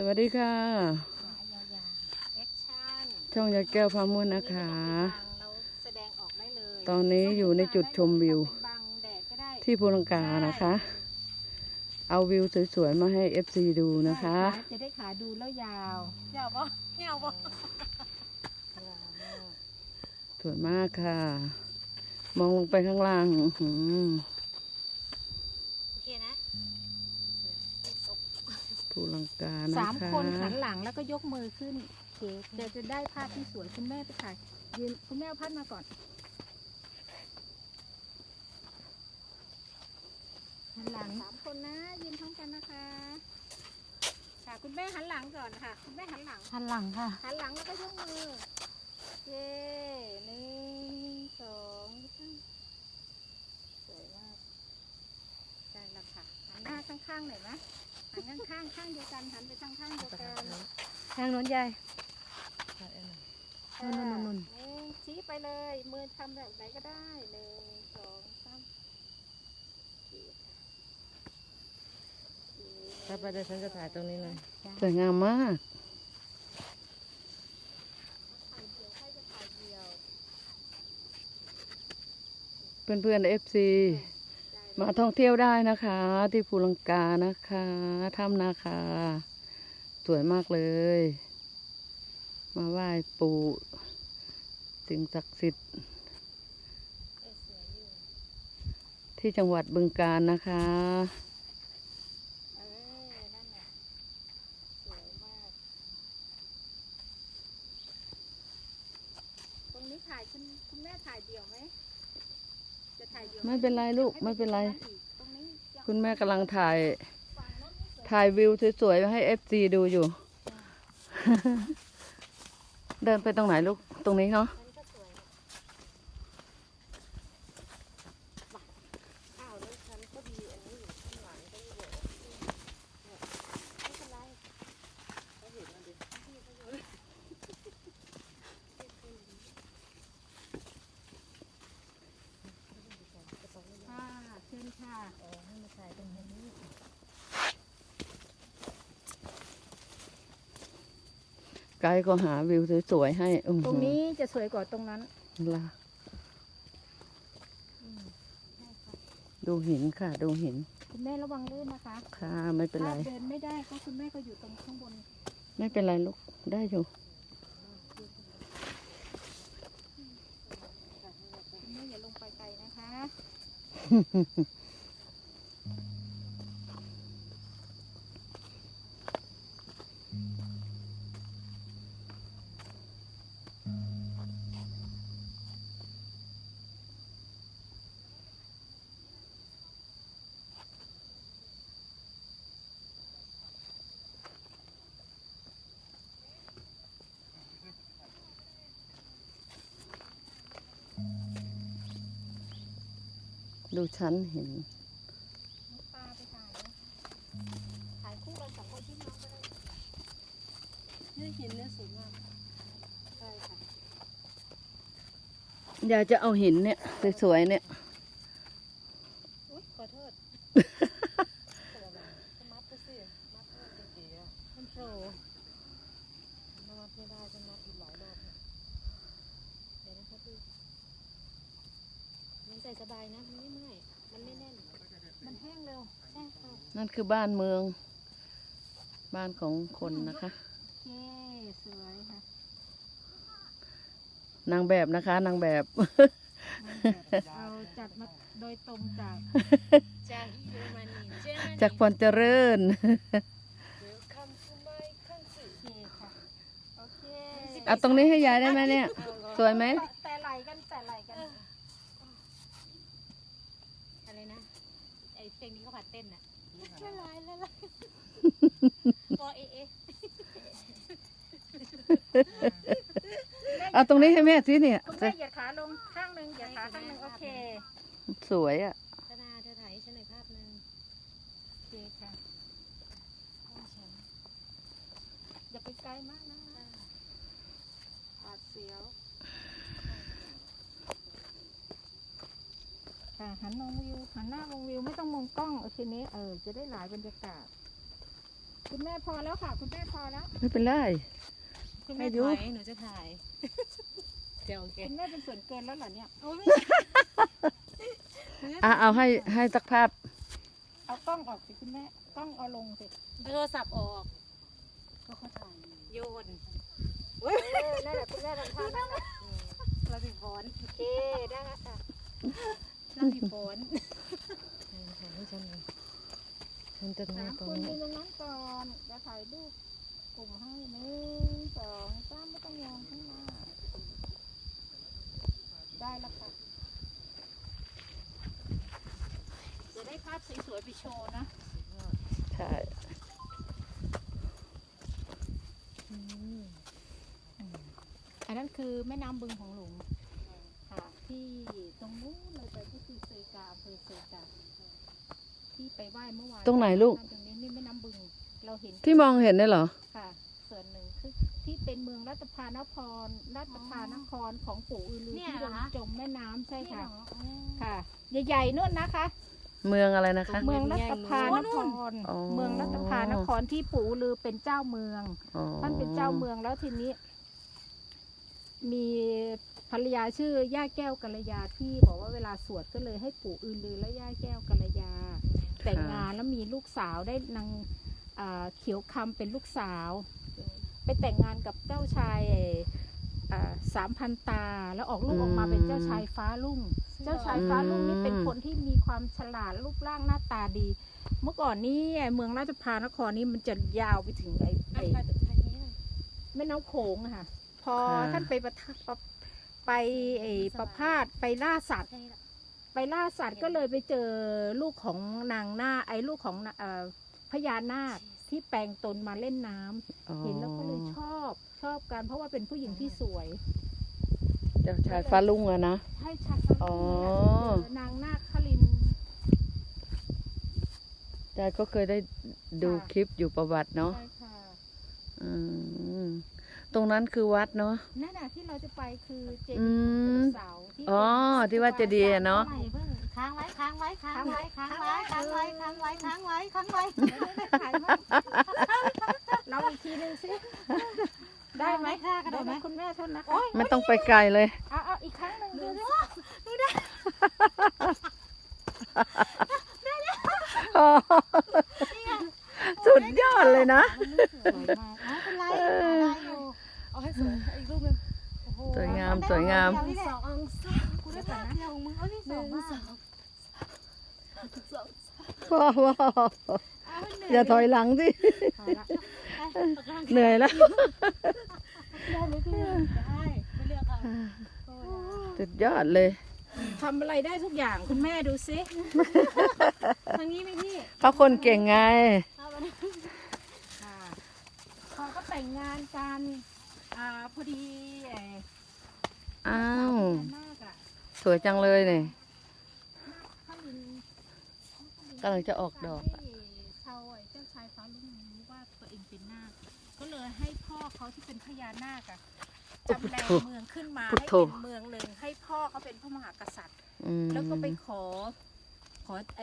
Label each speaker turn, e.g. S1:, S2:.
S1: สวัสดีค่ะ
S2: ขายาวๆแอคชั่น
S1: ช่องยาแก้วพามุนนะคะ
S2: เราแสดงออกได้เลย
S1: ตอนนี้อยู่ในจุดชมวิว
S2: เป็นบังแดดก็ได้
S1: ที่ภูลังกานะคะ เอาวิวสวยๆมาให้ FC ดูนะคะ
S2: ใช่จะได้ขาดูแล้วยาวยาวปะยาวปะ
S1: สวยมากค่ะ มองลงไปข้างล่าง อื้ ภูลังกานะคะ
S2: สามคนหันหลังแล้วก็ยกมือขึ้นโอเคจะจะได้ภาพที่สวยคุณแม่ไปถ่ายยืนคุณแม่เอาพัดมาก่อนหันหลังสามคนนะยืนพร้อมกันนะคะ ค่ะคุณแม่หันหลังก่อนค่ะ คุณแม่หันหลัง
S3: หันหลังค่ะ
S2: หันหลังแล้วก็ยกมือเย้หนึ่งสองสามสวยมากได้แล้วค่ะหันหน้าข้างๆหน่อยไหม หันข้างข้างๆข้างเดียวกันหันไปทางข้างเดียวกัน
S3: ทางโน้นยาย
S2: ค่ะ
S3: นู่นๆๆๆ
S2: หนึ่งชี้ไปเลย มือทำแบบไหนก็ได้หนึ่งสองสามสี่ค่ะ
S3: ถ้าไปเดี๋ยวฉันจะถ่ายตรงนี้เลย
S1: สวยงามมาก
S2: ถ่ายเดียวให้จะถ่ายเดียว
S1: เพื่อนๆ FC มาท่องเที่ยวได้นะคะ ที่ภูลังกานะคะถ้ำนาคาสวยมากเลย มาไหว้ปู่สิ่งศักดิ์สิทธิ์ที่จังหวัดบึงกาฬนะคะ
S2: เออ นั่นแหละสวยมาก ตรงนี้ถ่ายคุณคุณแม่ถ่ายเดี่ยวไหม จะถ่ายเดี่ยวห
S1: ไม่เป็นไรลูกไม่เป็นไร
S2: ตรงนี้จะ
S1: คุณแม่กำลังถ่าย
S2: ฝั่งโน้นนี่สวย
S1: ถ่ายวิวสวยๆให้เอฟซีดูอยู่ เดินไปตรงไหนลูก ตรงนี้เนาะ
S2: มันก็สวยนะว่ะอ้าวแล้วฉันก็มีอันนี้อยู่ข้างหลังก็มีเดี๋ยวเนี่ยไม่เป็นไรก็เห็นมันดิพี่ก็เยอะค่ะ เชิญค่ะ
S3: ให้มาถ่ายตรงนี้
S1: ไกด์ก็หาวิวสวยๆให้อื้อ
S2: ต
S1: หื
S2: รง
S1: อ
S2: นี้จะสวยกว่าตรงนั้น
S1: ล่ะดูหินค่ะ ดูหิน
S2: คุณแม่ระวังลื่นนะคะ
S1: ค่ะไม่เป็นไร
S2: ถ้าเดินไม่ได้ก็คุณแม่ก็อยู่ตรงข้างบน
S1: ไม่เป็นไรลูก ได้อยู่
S2: คุณแม่อย่าลงไปไกลนะคะ
S1: ดูชั้นหิน
S2: น้องปลาไปถ่ายนะถ่ายคู่กันสองคนที่น้องก็ได้
S3: นี่หินเนี่ยสวยมาก
S2: ใช่ค่ะ
S1: อยากจะเอาหินเนี่ยสวยๆเนี่ย
S2: อุ้ยขอโทษ
S3: ก็มัดไปสิมัดให้มันเก๋ๆอะ
S2: มันโผล่
S3: ถ้ามัดไม่ได้ฉันมัดอีกหลายรอบเนี่ย
S2: เดี๋ยวนะคะพี่มันใส่สบายนะมันไม่เมื่อย มันไม่แน่น มัน แห้งเร็วใช่ค่ะ
S1: นั่นคือบ้านเมือง บ้านของคนนะคะ
S2: โอเคสวยค่ะ
S1: นางแบบนะคะ นางแบบ
S2: เราจัดมาโดยตรงจาก
S3: จากเยอรมนีเจอ
S1: จากพรเจริญ
S3: Welcome to my country
S2: โอเคค่ะโอเค
S1: เอาตรงนี้ให้ยายได้ไหมเนี่ย สวยไหม
S2: แต่ไหลกันแต่ไหลกัน
S3: อะไรนะ ไอ เพลงนี้เขาผัดเต้นอะ
S2: ละลายละลาย
S3: ปอเอเอ
S1: เอาตรงนี้ให้แม่สิเนี่ย
S2: คุณแม่เหยียดขาลงข้างหนึ่งเหยียดขาข้างหนึ่งโอเค
S1: สวยอะ
S3: ธนาเธอถ่ายให้ฉันหน่อยภาพหนึง
S2: โอเคค่ะอย่าไปไกลมากนะปาดเสียว ค่ะหันมองวิวหันหน้ามองวิวไม่ต้องมองกล้องโอเคนี้เออจะได้หลายบรรยากาศ คุณแม่พอแล้วค่ะ คุณแม่พอแล้ว
S1: ไม่เป็นไร
S3: คุณแม่
S1: ให้ดู
S3: ถ่ายหนูจะถ่าย เดี๋ยวโอเค
S2: คุณแม่เป็นส่วนเกินแล้วเหรอเนี่ย
S3: โอ้ย
S1: อะเอาให้ให้สักภาพ
S2: เอากล้องออกสิคุณแม่กล้องเอาลงสิ
S3: เอาโทรศัพท์ออก ก็เขาถ่ายโยน
S2: เออนั่นแหละคุณแม่ทำท่านั่นแหละ
S3: เราติดบอล
S2: โอเคได้แล้วค่ะ
S3: เราติดบอลถ่ายให้ฉันหน่อยฉันจะ
S2: สา
S3: นั่ง
S2: ม
S3: ตร
S2: ค
S3: ง
S2: น
S3: นี้
S2: ยืนตรงนั้นก่อนจะถ่ายรูปกลุ่มให้หนึ่งสองสามไม่ต้องมองข้างหน้า ได้แล้วค่ะ จะได้ภาพสวยๆไปโชว์นะ
S1: ใช่
S2: อันนั้นคือแม่น้ำบึงของหลวงค่ะ ที่ตรงนู้นเลยไปก็คือเซกาอำเภอเซกาที่ไปไหว้เมื่อวาน
S1: ตรงไหนลูก
S2: ตรงนี้นี่แม่น้ำบึง เราเห็น
S1: ที่มองเห็นได้เหรอ
S2: ค่ะ ส่วนหนึ่งคือที่เป็นเมืองรัตภานครรัตภานครของปู่อือลือที่โดนจมแม่น้ำใช่ค่ะ ค่ะ ใหญ่ๆนู่นนะคะ
S1: เมืองอะไรนะคะ
S2: เมืองรัตภานคร
S1: อ๋อ
S2: เมืองรัตภานครที่ปู่อือลือเป็นเจ้าเมือง
S1: อ๋อ
S2: ท่านเป็นเจ้าเมืองแล้วทีนี้ มี ภรรยาชื่อย่าแก้วกัลยาที่บอกว่าเวลาสวดก็เลยให้ปู่อือลือและย่าแก้วกัลยา แต่งงานแล้วมีลูกสาวได้นางอ่าเขียวคำเป็นลูกสาว ไปแต่งงานกับเจ้าชายอ่าสามพันตา แล้วออกลูกออกมาเป็นเจ้าชายฟ้าลุ่ง เจ้าชายฟ้าลุ่งนี่เป็นคนที่มีความฉลาดรูปร่างหน้าตาดี เมื่อก่อนนี้เมืองราชพานครนี่มันจะยาวไปถึงไอ้ไอ้แม่น้ำโขงอะค่ะ พอ
S1: ค่ะ
S2: ท่านไปประทับประ ไปไอ้ประพาสไปล่าสัตว์ ไปล่าสัตว์ก็เลยไปเจอลูกของนางนาคไอ้ลูกของนาเอ่อพญานาคที่แปลงตนมาเล่นน้ำ
S1: อ๋อ
S2: เห็นแล้วก็เลยชอบชอบกันเพราะว่าเป็นผู้หญิงที่สวย
S1: เจ้าชายฟ้าลุ่งอะนะ
S2: ให้ชัด
S1: อ๋อ
S2: นางนาคคลิน
S1: ยายก็เคยได้ดูคลิปอยู่ประวัติเนาะ
S2: ใช่ค่ะ
S1: อืม ตรงนั้นคือวัดเนาะ
S2: นั่นน่ะที่เราจะไปคือเจ
S1: อื
S2: ดีย์
S1: ม
S2: เสาที่
S1: อ๋อที่ว่าเจดีย์อะเนาะ
S3: ไม่เพิ่งค้างไว้ค้างไว้ค้างไว้ค้างไว้ค้างไว้ค้างไว้ค้างไว้ค้างไว้
S2: ถ่ายมาเราอีกทีหนึ่งสิได้ไหม
S3: ค่ากระโดดไหม
S2: คุณแม่โทษนะคะ
S1: ไม่ต้องไปไกลเลย
S2: เอาเอาอีกครั้งหนึ่งดูสิ
S1: สุดยอดเลยนะ
S2: สวยมาก
S3: ไม่เป็นไรได้อยู่เอาให้สวยอีกรูปหนึงโอ้โห
S1: สวยงามสวยงาม
S3: เดี๋ยวสองสามกูได้ภาพเดียวองมึงเอาที่สองบ้าง
S1: พ่อพ่ออย่าถอยหลังสิ
S2: เห
S1: นื่อยแล้ว
S3: ได้ไหมพี่ได้ไม่เลือกเอา
S1: สุดยอดเลย
S2: ทำอะไรได้ทุกอย่างคุณแม่ดูสิ
S3: ทางนี้ไหมพี่
S1: เขาคนเก่งไง
S3: เอา
S2: ก็แต่งงานกันอ่าพอดี อ่อ
S1: อ้าว
S2: พญนาคอะ
S1: สวยจังเลยเนี่ย
S2: ข้าลิน
S1: กำลังจะออกดอก
S2: ให้ชาวไอ้เจ้าชายฟ้าลุงรู้ว่าตัวเองเป็นนาคก็เลยให้พ่อเขาที่เป็นพญานาคอะจำแรงเมืองขึ้นมา
S1: พุท
S2: ให้
S1: โธ
S2: เป็นเมืองหนึ่งให้พ่อเขาเป็นพระมหากษัตริย์
S1: อืม
S2: แล้วก็ไปขอขอ